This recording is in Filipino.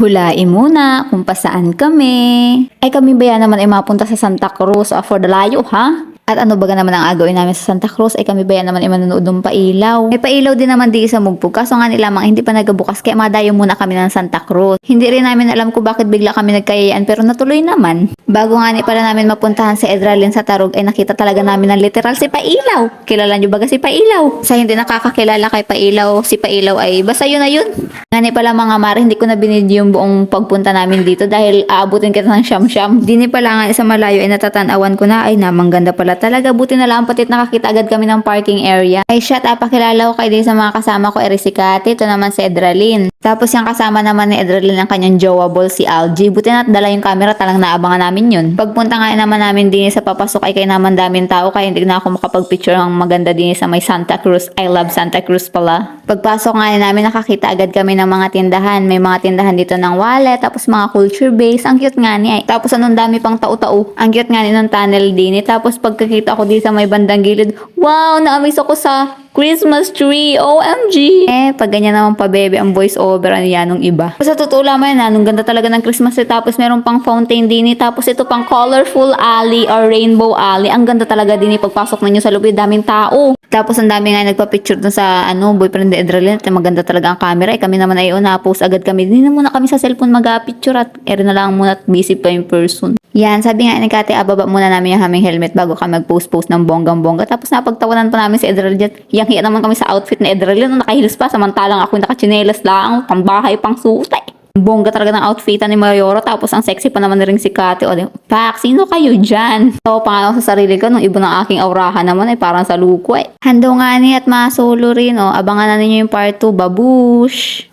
Hulain muna kung pa saan kami. Ay kami ba yan naman ay mapunta sa Santa Cruz ah, for the layo ha? At ano ba naman ang agawin namin sa Santa Cruz ay kami ba yan naman ay manonood ng pailaw. May pailaw din naman di sa Mugpug kaso nga nila mang hindi pa nagabukas kaya madayo muna kami ng Santa Cruz. Hindi rin namin alam kung bakit bigla kami nagkayayaan pero natuloy naman. Bago nga ni pala namin mapuntahan si Edralin sa Tarog ay nakita talaga namin ng literal si Pailaw. Kilala niyo ba si Pailaw? Sa hindi nakakakilala kay Pailaw, si Pailaw ay basta yun na yun. Nga ni pala mga mare, hindi ko na binidyo yung buong pagpunta namin dito dahil aabutin kita ng siyam-siyam. Di ni pala nga sa malayo ay natatanawan ko na ay namang ganda pala talaga. Buti na lang patit nakakita agad kami ng parking area. Ay shut up, pakilala ko kayo din sa mga kasama ko, Erisikate. Ito naman si Edralin. Tapos yung kasama naman ni Edralin ang kanyang jowa si Algie. Buti na dala yung camera, talang naabangan namin yun. Pagpunta nga naman namin din sa papasok ay kay naman daming tao kaya hindi na ako makapag-picture ng maganda din sa may Santa Cruz. I love Santa Cruz pala. Pagpasok nga namin nakakita agad kami ng mga tindahan. May mga tindahan dito ng wallet, tapos mga culture base. Ang cute nga niya. eh. Tapos anong dami pang tao-tao. Ang cute nga ni ng tunnel din. eh. Tapos pagkakita ko dito sa may bandang gilid, wow, na-amaze ako sa Christmas tree. OMG! Eh, pag ganyan naman pa, bebe, ang voice over, ano yan, nung iba. Sa totoo lamang yan, anong ganda talaga ng Christmas tree. Tapos meron pang fountain din. eh. Tapos ito pang colorful alley or rainbow alley. Ang ganda talaga din eh, pagpasok ninyo sa loob. eh, Daming tao. Tapos ang dami nga nagpa-picture dun sa ano, boyfriend ni Edralin. At maganda talaga ang camera. Eh, kami naman ay una, post agad kami. Hindi na muna kami sa cellphone mag-picture at ere na lang muna at busy pa in person. Yan, sabi nga ni Kate, ababa muna namin yung aming helmet bago kami mag-post-post ng bonggang-bongga. Tapos napagtawanan pa namin si Edralin. Yang hiya naman kami sa outfit ni Edralin. Nakahilis pa, samantalang ako nakachinelas lang. Pambahay, pang suta eh. Bongga talaga ng outfitan ni Mayoro. Tapos ang sexy pa naman na rin si Kate. O, Pak, sino kayo dyan? So, pangalaw sa sarili ko, nung iba ng aking aurahan naman ay parang sa luko eh. Hando nga ni at masolo rin. O, abangan na ninyo yung part 2. Babush!